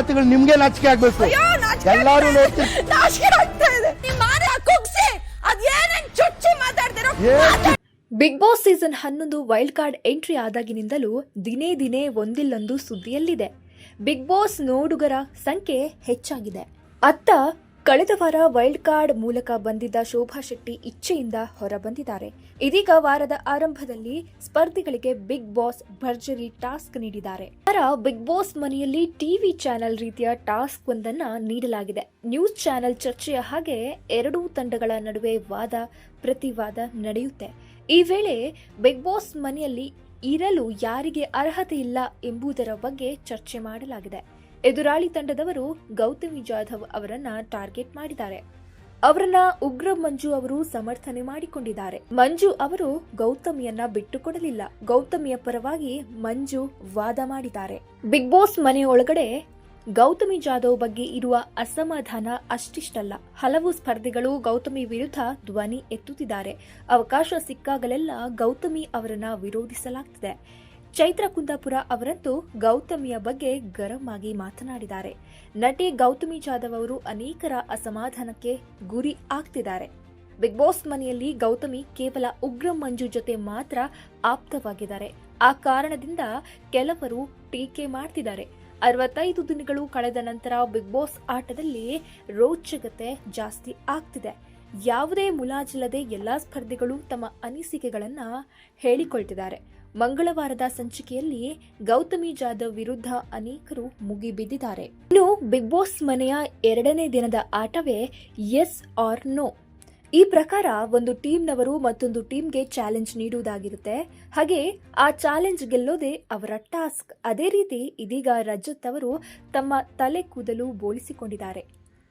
ಮಾತುಗಳು ನಿಮ್ಗೆ ನಾಚಿಕೆ ಆಗ್ಬೇಕು. ಎಲ್ಲರೂ ಬಿಗ್ ಬಾಸ್ ಸೀಸನ್ ಹನ್ನೊಂದು ವೈಲ್ಡ್ ಕಾರ್ಡ್ ಎಂಟ್ರಿ ಆದಾಗಿನಿಂದಲೂ ದಿನೇ ದಿನೇ ಒಂದಿಲ್ಲೊಂದು ಸುದ್ದಿಯಲ್ಲಿದೆ. ಬಿಗ್ ಬಾಸ್ ನೋಡುಗರ ಸಂಖ್ಯೆ ಹೆಚ್ಚಾಗಿದೆ. ಅತ್ತ ಕಳೆದ ವಾರ ವೈಲ್ಡ್ ಕಾರ್ಡ್ ಮೂಲಕ ಬಂದಿದ್ದ ಶೋಭಾ ಶೆಟ್ಟಿ ಇಚ್ಛೆಯಿಂದ ಹೊರಬಂದಿದ್ದಾರೆ. ಇದೀಗ ವಾರದ ಆರಂಭದಲ್ಲಿ ಸ್ಪರ್ಧಿಗಳಿಗೆ ಬಿಗ್ ಬಾಸ್ ಭರ್ಜರಿ ಟಾಸ್ಕ್ ನೀಡಿದ್ದಾರೆ. ವಾರ ಬಿಗ್ ಬಾಸ್ ಮನೆಯಲ್ಲಿ ಟಿವಿ ಚಾನೆಲ್ ರೀತಿಯ ಟಾಸ್ಕ್ ಒಂದನ್ನ ನೀಡಲಾಗಿದೆ. ನ್ಯೂಸ್ ಚಾನೆಲ್ ಚರ್ಚೆಯ ಹಾಗೆ ಎರಡೂ ತಂಡಗಳ ನಡುವೆ ವಾದ, ಪ್ರತಿವಾದ ನಡೆಯುತ್ತೆ. ಈ ವೇಳೆ ಬಿಗ್ ಬಾಸ್ ಮನೆಯಲ್ಲಿ ಇರಲು ಯಾರಿಗೆ ಅರ್ಹತೆ ಇಲ್ಲ ಎಂಬುದರ ಬಗ್ಗೆ ಚರ್ಚೆ ಮಾಡಲಾಗಿದೆ. ಎದುರಾಳಿ ತಂಡದವರು ಗೌತಮಿ ಜಾಧವ್ ಅವರನ್ನ ಟಾರ್ಗೆಟ್ ಮಾಡಿದ್ದಾರೆ. ಅವರನ್ನ ಉಗ್ರ ಮಂಜು ಅವರು ಸಮರ್ಥನೆ ಮಾಡಿಕೊಂಡಿದ್ದಾರೆ. ಮಂಜು ಅವರು ಗೌತಮಿಯನ್ನ ಬಿಟ್ಟುಕೊಡಲಿಲ್ಲ. ಗೌತಮಿಯ ಪರವಾಗಿ ಮಂಜು ವಾದ ಮಾಡಿದ್ದಾರೆ. ಬಿಗ್ ಬಾಸ್ ಮನೆಯೊಳಗಡೆ ಗೌತಮಿ ಜಾಧವ್ ಬಗ್ಗೆ ಇರುವ ಅಸಮಾಧಾನ ಅಷ್ಟಿಷ್ಟಲ್ಲ. ಹಲವು ಸ್ಪರ್ಧಿಗಳು ಗೌತಮಿ ವಿರುದ್ಧ ಧ್ವನಿ ಎತ್ತುತ್ತಿದ್ದಾರೆ. ಅವಕಾಶ ಸಿಕ್ಕಾಗಲೆಲ್ಲ ಗೌತಮಿ ಅವರನ್ನ ವಿರೋಧಿಸಲಾಗ್ತಿದೆ. ಚೈತ್ರ ಕುಂದಾಪುರ ಅವರಂತೂ ಗೌತಮಿಯ ಬಗ್ಗೆ ಗರಂ ಆಗಿ ಮಾತನಾಡಿದ್ದಾರೆ. ನಟಿ ಗೌತಮಿ ಜಾಧವ್ ಅವರು ಅನೇಕರ ಅಸಮಾಧಾನಕ್ಕೆ ಗುರಿ ಆಗ್ತಿದ್ದಾರೆ ಬಿಗ್ ಬಾಸ್ ಮನೆಯಲ್ಲಿ ಗೌತಮಿ ಕೇವಲ ಉಗ್ರ ಮಂಜು ಜೊತೆ ಮಾತ್ರ ಆಪ್ತವಾಗಿದ್ದಾರೆ. ಆ ಕಾರಣದಿಂದ ಕೆಲವರು ಟೀಕೆ ಮಾಡ್ತಿದ್ದಾರೆ. ಅರವತ್ತೈದು ದಿನಗಳು ಕಳೆದ ನಂತರ ಬಿಗ್ ಬಾಸ್ ಆಟದಲ್ಲಿ ರೋಚಕತೆ ಜಾಸ್ತಿ ಆಗ್ತಿದೆ. ಯಾವುದೇ ಮುಲಾಜಿಲ್ಲದೆ ಎಲ್ಲಾ ಸ್ಪರ್ಧಿಗಳು ತಮ್ಮ ಅನಿಸಿಕೆಗಳನ್ನ ಹೇಳಿಕೊಳ್ತಿದ್ದಾರೆ. ಮಂಗಳವಾರದ ಸಂಚಿಕೆಯಲ್ಲಿ ಗೌತಮಿ ಜಾಧವ್ ವಿರುದ್ಧ ಅನೇಕರು ಮುಗಿಬಿದ್ದಿದ್ದಾರೆ ಇನ್ನು ಬಿಗ್ ಬಾಸ್ ಮನೆಯ ಎರಡನೇ ದಿನದ ಆಟವೇ ಎಸ್ ಆರ್ ನೋ. ಈ ಪ್ರಕಾರ ಒಂದು ಟೀಮ್ನವರು ಮತ್ತೊಂದು ಟೀಮ್ಗೆ ಚಾಲೆಂಜ್ ನೀಡುವುದಾಗಿರುತ್ತೆ. ಹಾಗೆ ಆ ಚಾಲೆಂಜ್ ಗೆಲ್ಲೋದೇ ಅವರ ಟಾಸ್ಕ್. ಅದೇ ರೀತಿ ಇದೀಗ ರಜತ್ ಅವರು ತಮ್ಮ ತಲೆ ಕೂದಲು ಬೋಳಿಸಿಕೊಂಡಿದ್ದಾರೆ.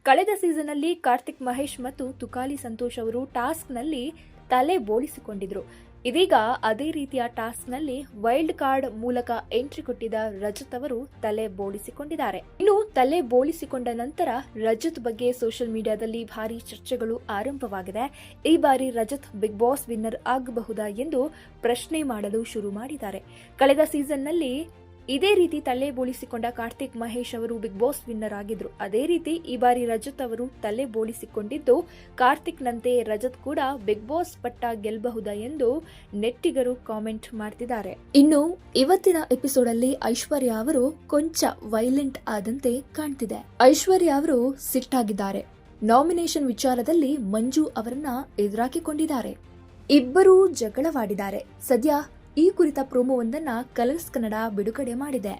ಕಳೆದ ಸೀಸನ್ ಅಲ್ಲಿ ಕಾರ್ತಿಕ್ ಮಹೇಶ್ ಮತ್ತು ತುಕಾಲಿ ಸಂತೋಷ್ ಅವರು ಟಾಸ್ಕ್ನಲ್ಲಿ ತಲೆ ಬೋಳಿಸಿಕೊಂಡಿದ್ರು. ಇದೀಗ ಅದೇ ರೀತಿಯ ಟಾಸ್ಕ್ನಲ್ಲಿ ವೈಲ್ಡ್ ಕಾರ್ಡ್ ಮೂಲಕ ಎಂಟ್ರಿ ಕೊಟ್ಟಿದ್ದ ರಜತ್ ಅವರು ತಲೆ ಬೋಳಿಸಿಕೊಂಡಿದ್ದಾರೆ. ಇನ್ನು ತಲೆ ಬೋಳಿಸಿಕೊಂಡ ನಂತರ ರಜತ್ ಬಗ್ಗೆ ಸೋಷಿಯಲ್ ಮೀಡಿಯಾದಲ್ಲಿ ಭಾರಿ ಚರ್ಚೆಗಳು ಆರಂಭವಾಗಿದೆ. ಈ ಬಾರಿ ರಜತ್ ಬಿಗ್ ಬಾಸ್ ವಿನ್ನರ್ ಆಗಬಹುದಾ ಎಂದು ಪ್ರಶ್ನೆ ಮಾಡಲು ಶುರು ಮಾಡಿದ್ದಾರೆ. ಕಳೆದ ಸೀಸನ್ನಲ್ಲಿ ಇದೇ ರೀತಿ ತಲೆ ಬೋಳಿಸಿಕೊಂಡ ಕಾರ್ತಿಕ್ ಮಹೇಶ್ ಅವರು ಬಿಗ್ ಬಾಸ್ ವಿನ್ನರ್ ಆಗಿದ್ರು. ಅದೇ ರೀತಿ ಈ ಬಾರಿ ರಜತ್ ಅವರು ತಲೆ ಬೋಳಿಸಿಕೊಂಡಿದ್ದು ಕಾರ್ತಿಕ್ನಂತೆ ರಜತ್ ಕೂಡ ಬಿಗ್ ಬಾಸ್ ಪಟ್ಟ ಗೆಲ್ಲಬಹುದಾ ಎಂದು ನೆಟ್ಟಿಗರು ಕಾಮೆಂಟ್ ಮಾಡ್ತಿದ್ದಾರೆ. ಇನ್ನು ಇವತ್ತಿನ ಎಪಿಸೋಡ್ ಅಲ್ಲಿ ಐಶ್ವರ್ಯ ಅವರು ಕೊಂಚ ವೈಲೆಂಟ್ ಆದಂತೆ ಕಾಣ್ತಿದೆ. ಐಶ್ವರ್ಯ ಅವರು ಸಿಟ್ಟಾಗಿದ್ದಾರೆ. ನಾಮಿನೇಷನ್ ವಿಚಾರದಲ್ಲಿ ಮಂಜು ಅವರನ್ನ ಎದುರಾಕಿಕೊಂಡಿದ್ದಾರೆ. ಇಬ್ಬರೂ ಜಗಳವಾಡಿದ್ದಾರೆ. ಸದ್ಯ ಈ ಕುರಿತ ಪ್ರೋಮೋವೊಂದನ್ನು ಕಲರ್ಸ್ ಕನ್ನಡ ಬಿಡುಗಡೆ ಮಾಡಿದೆ.